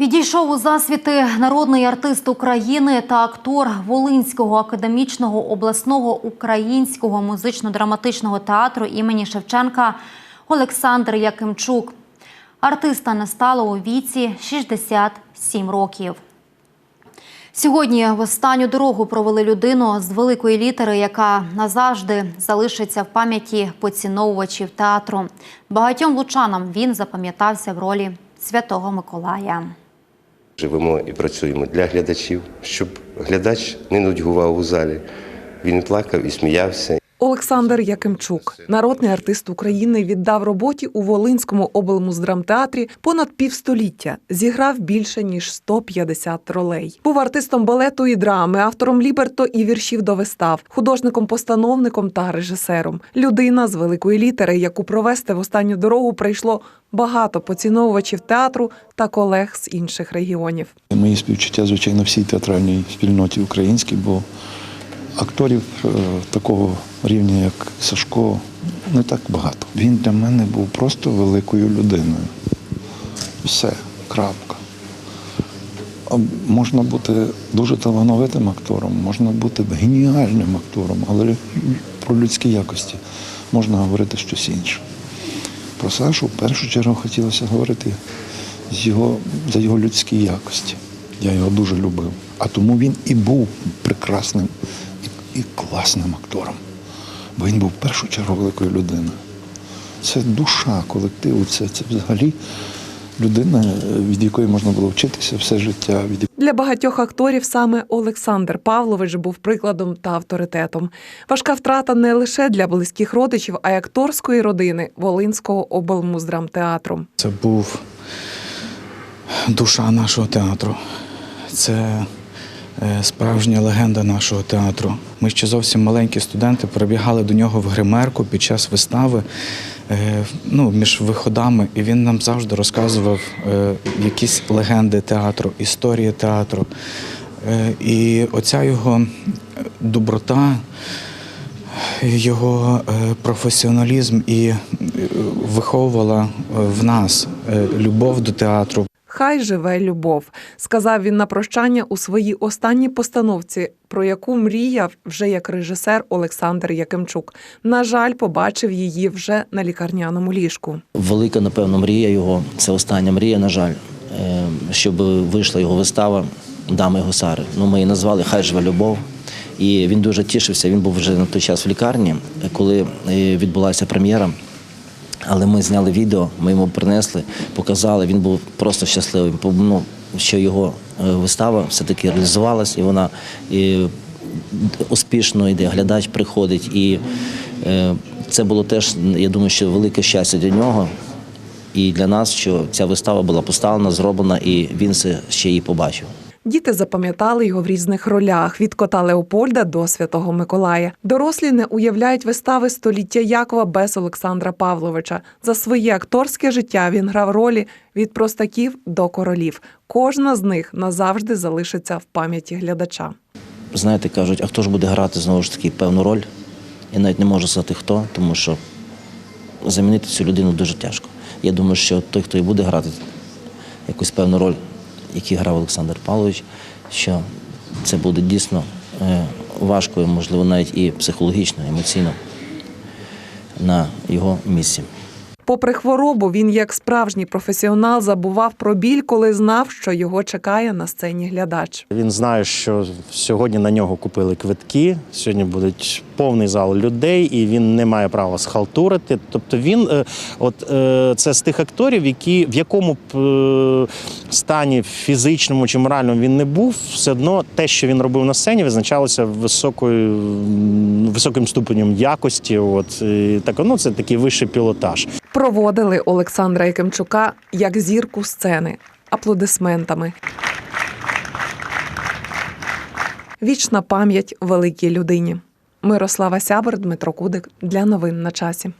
Відійшов у засвіти народний артист України та актор Волинського академічного обласного українського музично-драматичного театру імені Шевченка Олександр Якимчук. Артиста не стало у віці 67 років. Сьогодні в останню дорогу провели людину з великої літери, яка назавжди залишиться в пам'яті поціновувачів театру. Багатьом лучанам він запам'ятався в ролі Святого Миколая. Живемо і працюємо для глядачів, щоб глядач не нудьгував у залі. Він плакав і сміявся. Олександр Якимчук, народний артист України, віддав роботі у Волинському облмуздрамтеатрі понад півстоліття. Зіграв більше ніж 150 ролей. Був артистом балету і драми, автором ліберто і віршів до вистав, художником-постановником та режисером. Людина з великої літери, яку провести в останню дорогу прийшло багато поціновувачів театру та колег з інших регіонів. Мої співчуття, звичайно, всій театральній спільноті українській, бо акторів е, такого рівня, як Сашко, не так багато. Він для мене був просто великою людиною. Все, крапка. Можна бути дуже талановитим актором, можна бути геніальним актором, але про людські якості можна говорити щось інше. Про Сашу в першу чергу хотілося говорити з його, за його людські якості. Я його дуже любив. А тому він і був прекрасним і, класним актором. Бо він був в першу чергу великою людиною. Це душа колективу, це, це взагалі людина, від якої можна було вчитися все життя, від Для багатьох акторів саме Олександр Павлович був прикладом та авторитетом. Важка втрата не лише для близьких родичів, а й акторської родини Волинського облмуздрамтеатру. Це був душа нашого театру. Це справжня легенда нашого театру. Ми ще зовсім маленькі студенти прибігали до нього в гримерку під час вистави е, ну, між виходами, і він нам завжди розказував е, якісь легенди театру, історії театру. Е, І оця його доброта, його е, професіоналізм і е, виховувала е, в нас е, любов до театру. Хай живе любов, сказав він на прощання у своїй останній постановці, про яку мріяв вже як режисер Олександр Якимчук. На жаль, побачив її вже на лікарняному ліжку. Велика, напевно, мрія його. Це остання мрія, на жаль, е, щоб вийшла його вистава Дами гусари. Ну, ми її назвали Хай живе любов. І він дуже тішився. Він був вже на той час в лікарні, коли е, відбулася прем'єра. Але ми зняли відео, ми йому принесли, показали. Він був просто щасливий. Ну, що його е, вистава все-таки реалізувалась, і вона і успішно йде. Глядач приходить. І е, це було теж, я думаю, що велике щастя для нього і для нас, що ця вистава була поставлена, зроблена, і він це ще її побачив. Діти запам'ятали його в різних ролях від кота Леопольда до Святого Миколая. Дорослі не уявляють вистави століття Якова без Олександра Павловича. За своє акторське життя він грав ролі від простаків до королів. Кожна з них назавжди залишиться в пам'яті глядача. Знаєте, кажуть, а хто ж буде грати знову ж таки певну роль? Я навіть не можу сказати хто, тому що замінити цю людину дуже тяжко. Я думаю, що той, хто і буде грати якусь певну роль, який грав Олександр Павлович, що це буде дійсно е, важко, можливо, навіть і психологічно, емоційно на його місці. Попри хворобу, він як справжній професіонал забував про біль, коли знав, що його чекає на сцені глядач. Він знає, що сьогодні на нього купили квитки. Сьогодні буде повний зал людей, і він не має права схалтурити. Тобто він, е, от е, це з тих акторів, які в якому б е, стані фізичному чи моральному він не був, все одно те, що він робив на сцені, визначалося високою високим ступенем якості. От і так, ну це такий вищий пілотаж. Проводили Олександра Якимчука як зірку сцени аплодисментами. Вічна пам'ять великій людині. Мирослава Сябер, Дмитро Кудик для новин на часі.